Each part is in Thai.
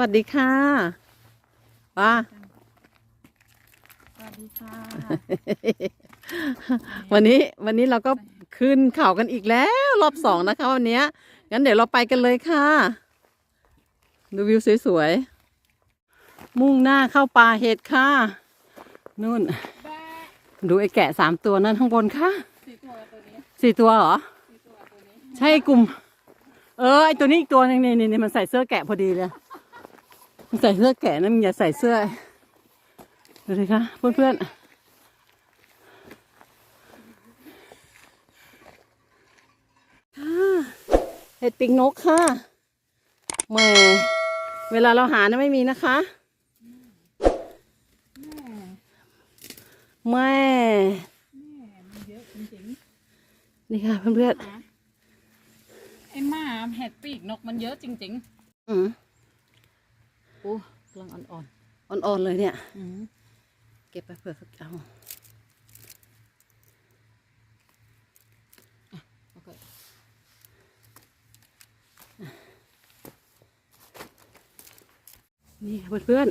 วัสดีค่ะป้าสวัสดีค่ะ วันนี้วันนี้เราก็ขึ้นเขากันอีกแล้วรอบสองนะคะ วันเนี้ยงั้นเดี๋ยวเราไปกันเลยค่ะ ดูวิวสวยๆ มุ่งหน้าเข้าป่าเห็ดค่ะ นู่น ดูไอ้แกะสามตัวนั่นข้างบนค่ะสี่ตัวตัวนี้สี่ตัวเหรอสี่ตัวตัวนี้ใช่กลุ่ม เออไอตัวนี้อีกตัวหนึงนี่นี่นี่มันใส่เสื้อแกะพอดีเลยมัน ใส่เสื้อแกะนะมึงอย่าใส่เสื้อดูสิคะเพื่อนเพื่อนๆค่ะเห็ดปีกนกค่ะแหม่เวลาเราหานะไม่มีนะคะแม่แม่มันเยอะจริงนี่ค่ะเพื่อนเพื่อนๆไอ้หมาเห็ดปีกนกมันเยอะจริง ๆ อืมๆโอ้กำลังอ่อนอ่อนๆเลยเนี่ยๆอืมเก็บไปเผื่อเขาจะเอาโอเคนี่ค่ะเพื่อน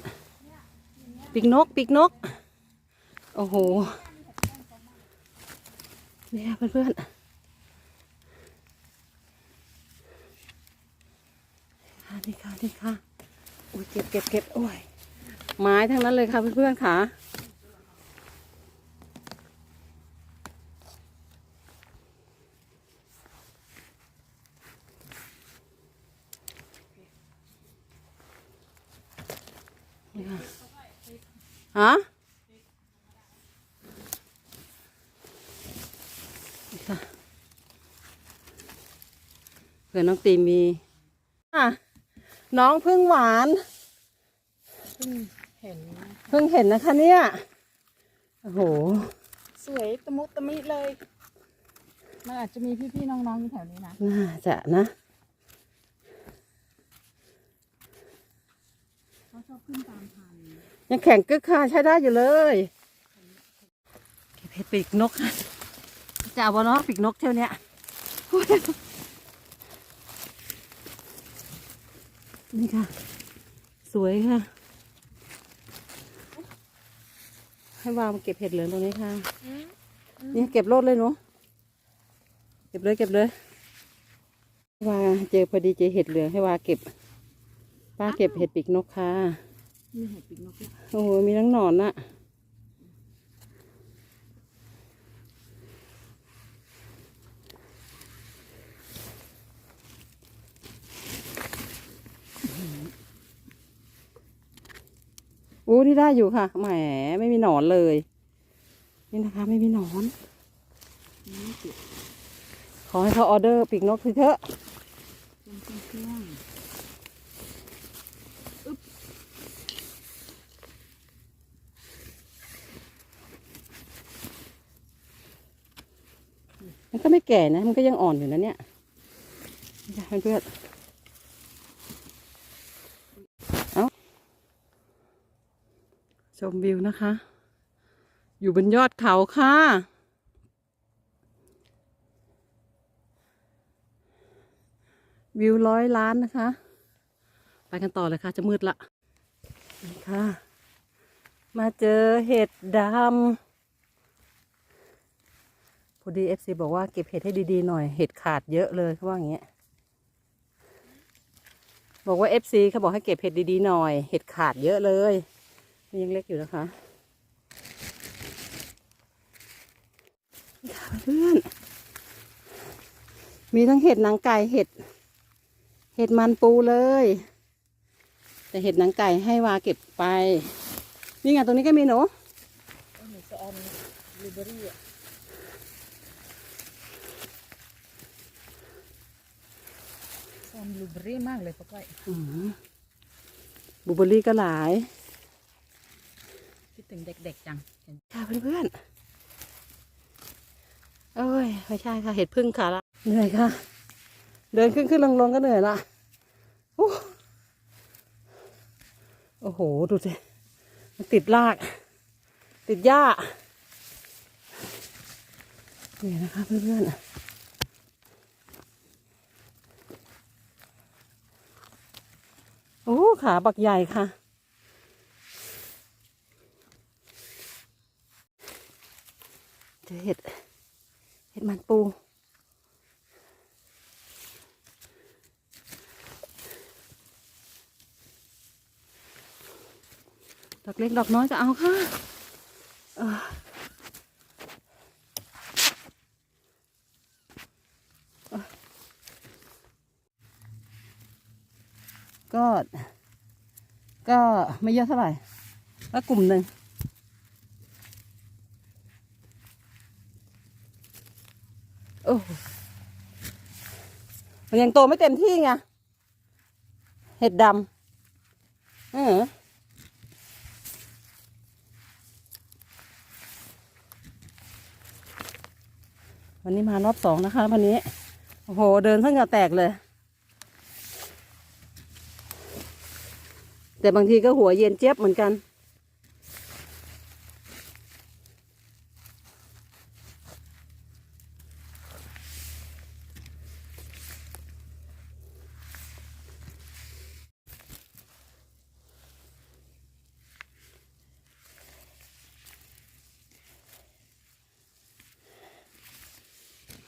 ๆปีกนกปีกนก โอ้โหนี่ค่ะเพื่อนๆค่ะนี่ค่ะนี่ค่ะอุ้ยเก็บเก็บเก็บโอ้ยไม้ทั้งนั้นเลยค่ะเพื่อนๆค่ะนี่ค่ะฮะนี่ค่ะเผื่อน้องตีมีอะน้องพึ่งหวาน พิ่งเห็น เพิ่งเห็นนะคะเนี่ยโอ้โห สวยตะมุตะมิเลย มันอาจจะมีพี่ๆน้องๆอยู่แถวนี้นะ น่าจะนะเขาชอบขึ้นตามพันธุ์ยังแข็งกึกค่ะใช้ได้อยู่เลยเก็บเห็ดปีกนกค่ะจะเอาบเนาะปีกนกเที่ยวเนี้ยโอ้ยนี่ค่ะ สวยค่ะ ให้วางมาเก็บเห็ดเหลืองตรงนี้ค่ะ นี่เก็บรถเลยหนูเก็บเลยเก็บเลยว่าเจอพอดีเจอเห็ดเหลืองให้วาเก็บ ป้าเก็บเห็ดปีกนกค่ะ มีเห็ดปีกนกด้วยโอ้โหมีทั้งหนอนน่ะ อู้ที่ได้อยู่ค่ะแหมไม่มีหนอนเลย นี่นะคะ ไม่มีหนอน ขอให้เขาออเดอร์ปีกนกเถอะมันก็ไม่แก่นะ มันก็ยังอ่อนอยู่นะเนี่ยนี่ค่ะเพื่อนๆเอาช มวิวนะคะ อยู่บนยอดเขาค่ะ วิวร้อยล้านนะคะ ไปกันต่อเลยค่ะ จะมืดละนี่ค่ะ มาเจอเห็ดดำพอดีเอฟซีบอกว่าเก็บเห็ดให้ดีๆหน่อย เห็ดขาดเยอะเลยเขาว่าอย่างเงี้ยบอกว่าเอฟซีเขาบอกให้เก็บเห็ดดีๆหน่อย เห็ดขาดเยอะเลย ยังเล็กอยู่นะคะค่ะเพื่อน มีทั้งเห็ดหนังไก่เห็ด เห็ดมันปูเลย แต่เห็ดหนังไก่ให้วาเก็บไป นี่ไงตรงนี้ก็มีหนูหนูจะออมบลูเบอรี่อะชอมบลูเบอรี่มากเลยป้าก้อยอืมบลูเบอร์รี่ก็หลายคิด ถึงเด็กๆจังเห็นค่ะเพื่อนๆเอ้ยไม่ใช่ค่ะเห็ดพึ่งค่ะละเหนื่อยค่ะ เดินขึ้นขึ้นลงลงก็เหนื่อยละโอ้โอ้โหดูสิมันติดราก ติดหญ้าเหนื่อยนะคะเพื่อนๆโอ้ขาบักใหญ่ค่ะ เห็ดเห็ดมันปูดอกเล็กดอกน้อยก็เอาค่ะก็ ก็ไม่เยอะเท่าไหร่ก็กลุ่มหนึ่ง โอ้มันยังโตไม่เต็มที่ไง เห็ดดำเออวันนี้มารอบสองนะคะ วันนี้ โอ้โห เดินเพิ่งจะแตกเลย แต่บางทีก็หัวเย็นเจี๊ยบเหมือนกัน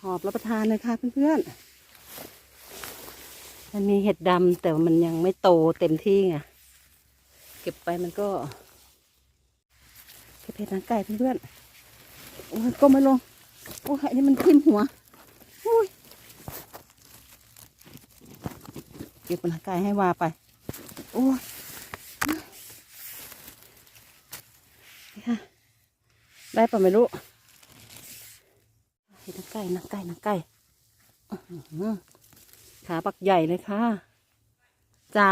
ห อบรับประทานเลยค่ะเพื่อนๆ มันมีเห็ดดำแต่มันยังไม่โตเต็มที่ไง เก็บไปมันก็เก็บเห็ดนางไก่เพื่อนๆ โอ้ยก็ไม่ลง โอ้ยนนี้มันทิ่มหัวโอ้ยเก็บนางไก่ให้วาไป โอ้ยนี่ค่ะได้ปะไม่รู้ นางไก่นางไก่นางไก่ขาปักใหญ่เลยค่ะจ๋า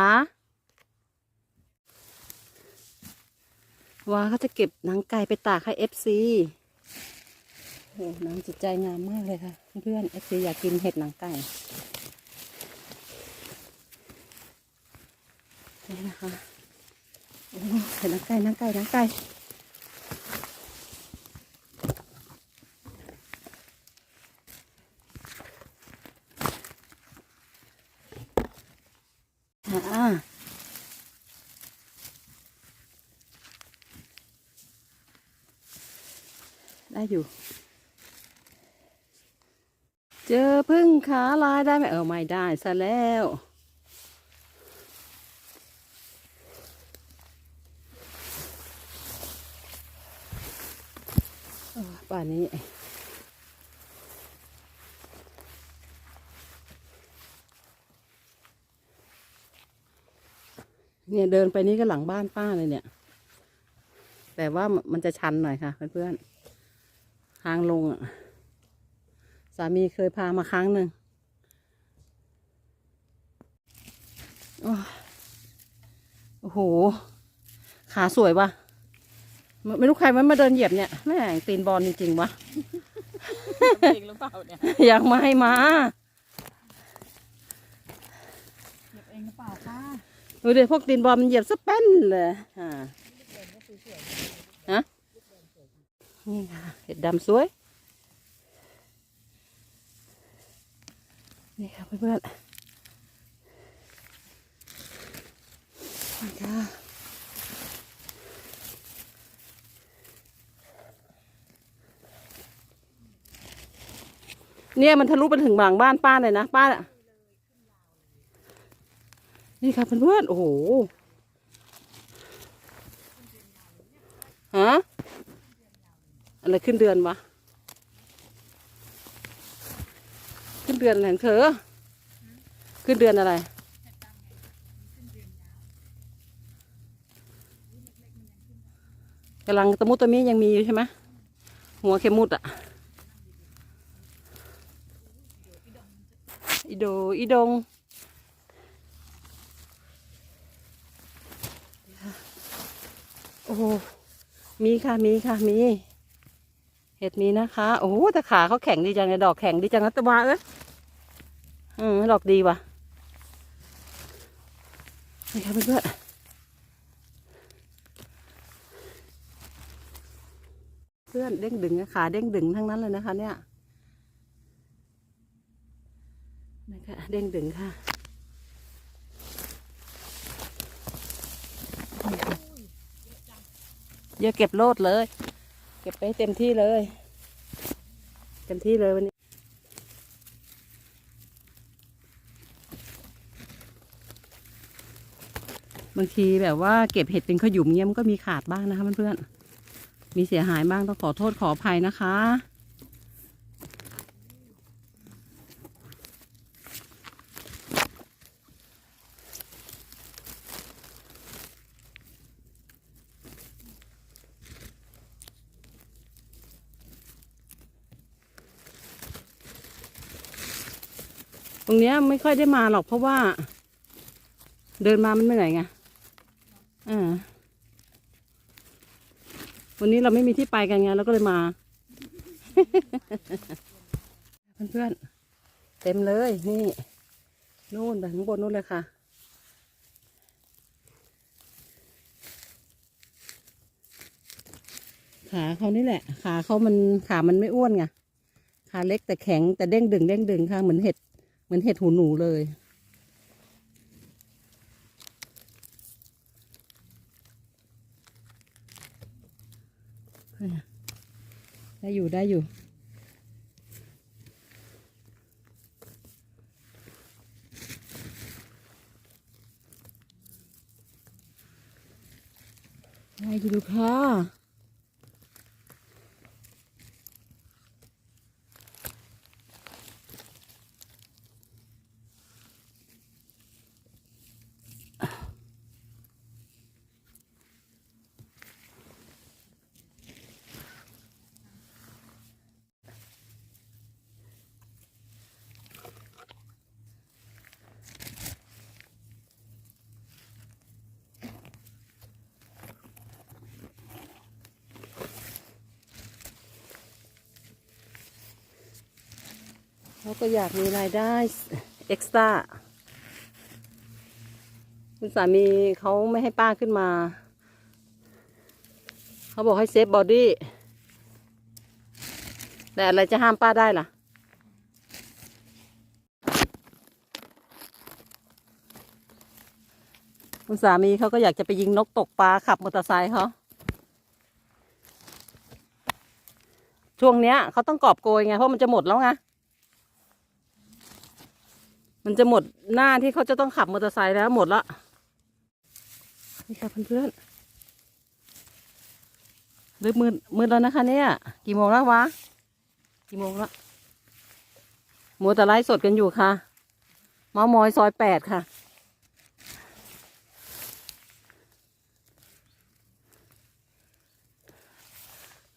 ว้าเขาจะเก็บนางไก่ไปตากให้เอฟซีโอ้น้ำจิตใจงามมากเลยค่ะ เพื่อนเอฟซีอยากกินเห็ดนางไก่นี่นะคะโอ้เห็ดนางไก่นางไก่นางไก่ อ่าได้ อยู่ เจอพึ่งขาลายได้ไหมเออไม่ได้ซะแล้วป่านนี้เนี่ยเดินไปนี่ก็หลังบ้านป้าเลยเนี่ย แต่ว่ามันจะชันหน่อยค่ะเพื่อนๆ ทางลงอะ สามีเคยพามาครั้งหนึ่งโอ้ยโอ้โห ขาสวยปะไม่ไม่รู้ใครมันมาเดินเหยียบเนี่ย แม่งตีนบอลจริงๆวะจริงหรือเปล่าเนี่ยอยากมาให้มาเก็บเองหรือเปล่าคะดูดิพวกตีนบอลมันเหยียบสะแป้นเลยอ่าฮะ นี่ค่ะเห็ดดำสวย นี่ค่ะเพื่อนๆนี่ค่ะเนี่ยมันทะลุไปถึงหลังบ้านป้าเลยนะป้าอะนี่ค่ะเพื่อนๆโอ้โห ฮะ อะไรขึ้นเดือนวะ ขึ้นเดือนอะไรของเธอ ขึ้นเดือนอะไร กำลังตะมุตะมิยังมีอยู่ใช่ไหมหัวเข็มมุดอะอีโด อีดงโอ้ มีค่ะ มีค่ะ มี เห็ดมีนะคะ โอ้แต่ขาเขาแข็งดีจังเลยดอกแข็งดีจังนะตะวันเลยอืมดอกดีว่ะนี่ค่ะเพื่อนเพื่อนเด้งดึงขาเด้งดึงทั้งนั้นเลยนะคะ เนี่ยนะคะเด้งดึงค่ะเยอะเก็บโลดเลย ก็บไปเต็มที่เลย เต็มที่เลยวันนี้บางทีแบบว่าเก็บเห็ดเป็นขยุมเงี้ยมันก็มีขาดบ้างนะคะเพื่อนๆมีเสียหายบ้างต้องขอโทษขออภัยนะคะ รงเนี้ยไม่ค่อยได้มาหรอกเพราะว่า เดินมามันเหนื่อยไงอ่าวันนี้เราไม่มีที่ไปกันไงเราก็เลยมา เพื่อนๆ เต็มเลยนี่นู่นไปข้างบนนู่นเลยค่ะ ขาเขานี่แหละ ขาเขามันขามันไม่อ้วนไงขาเล็กแต่แข็งแต่เด้งดึงเด้งดึงค่ะเหมือนเห็ด เหมือนเห็ดหูหนูเลย ได้อยู่ได้อยู่ได้อยู่ค่ะ เขาก็อยากมีรายได้เอ็กซ์ตร้าคุณสามีเขาไม่ให้ป้าขึ้นมา เขาบอกให้เซฟบอดี้แต่อะไรจะห้ามป้าได้ล่ะ คุณสามีเขาก็อยากจะไปยิงนกตกปลาขับมอเตอร์ไซค์เขาช่วงเนี้ยเขาต้องกอบโกยไง เพราะมันจะหมดแล้วไง มันจะหมดหน้าที่เขาจะต้องขับมอเตอร์ไซค์แล้วหมดละนี่ค่ะเพื่อนๆเริ่มมืดมืดแล้วนะคะเนี่ยกี่โมงแล้ววะกี่โมงแล้วมัวแต่ไลฟ์สดกันอยู่ค่ะมามอยซอยแปดค่ะ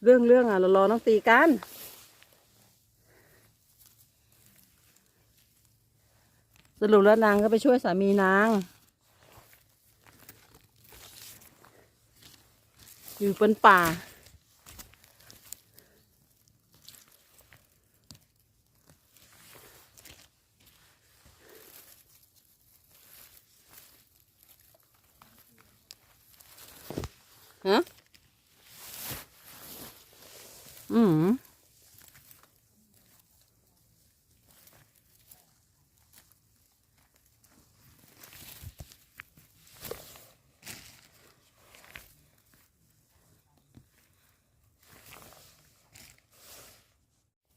เรื่องเรื่องอะเรารอน้องตีกัน สรุปแล้วนางก็ไปช่วยสามีนาง อยู่บนป่า ฮะ อืม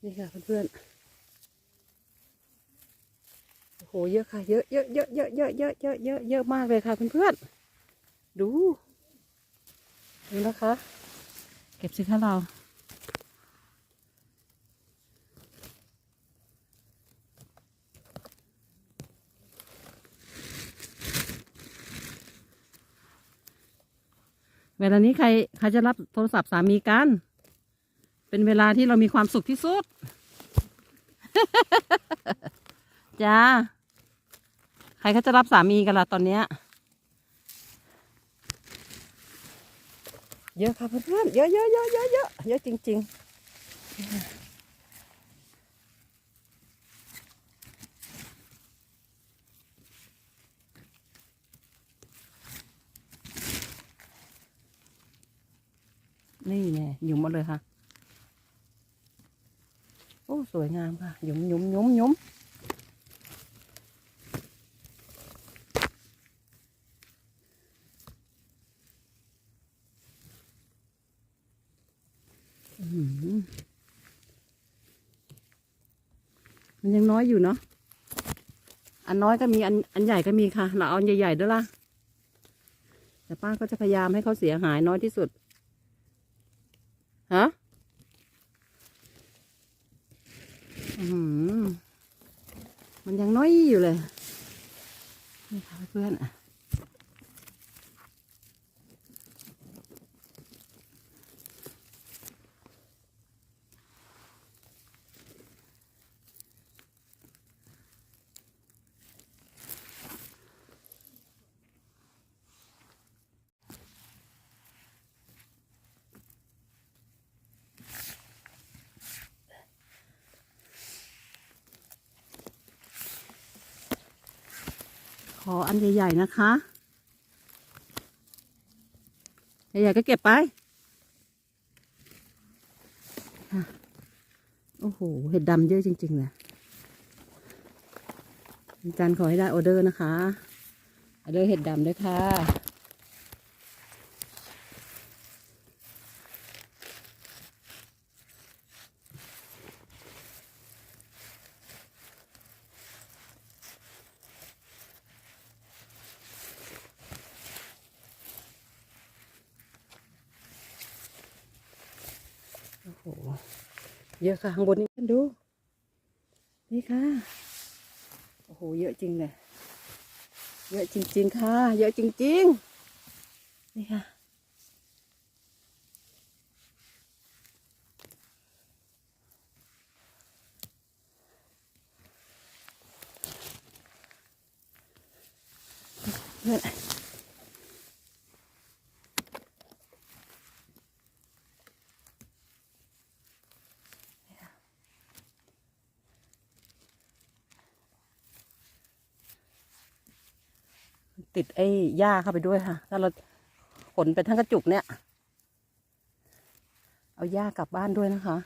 นี่ค่ะเพื่อนๆ โอ้โห เยอะค่ะ เยอะเยอะเยอะเยอะเยอะเยอะเยอะเยอะเยอะมากเลยค่ะเพื่อนๆ ดู ดูนะคะ เก็บสิคะเราเวลานี้ใครใครจะรับโทรศัพท์สามีกัน เป็นเวลาที่เรามีความสุขที่สุด จ้า ใครเขาจะรับสามีกันล่ะตอนเนี้ย เยอะค่ะเพื่อนๆเยอะเยอะเยอะเยอะเยอะเยอะจริง ๆนี่แน่หยุมหมดเลยค่ะโอ้ สวยงามค่ะหยุ่มหยุ่มหยุ่มหยุ่มมันยังน้อยอยู่เนาะ อันน้อยก็มีอันอันใหญ่ก็มีค่ะ เราเอาใหญ่ๆด้วยล่ะ แต่ป้าก็จะพยายามให้เขาเสียหายน้อยที่สุด มันยังน้อยอยู่เลยนี่ค่ะเพื่อนอะ ขออันใหญ่ๆนะคะ ใหญ่ๆก็เก็บไปค่ะโอ้โห เห็ดดำเยอะจริงๆเลยอาจารย์ขอให้ได้ออเดอร์นะคะ ออเดอร์เห็ดดำด้วยค่ะ โอ้เยอะค่ะข้างบนนี่กันดู นี่ค่ะ โอ้โห เยอะจริงเลย เยอะจริง ๆ ค่ะ เยอะจริง ๆ นี่ค่ะ ติดไอ้หญ้าเข้าไปด้วยค่ะ ถ้าเราขนไปทั้งกระจุกเนี่ย เอาหญ้ากลับบ้านด้วยนะคะ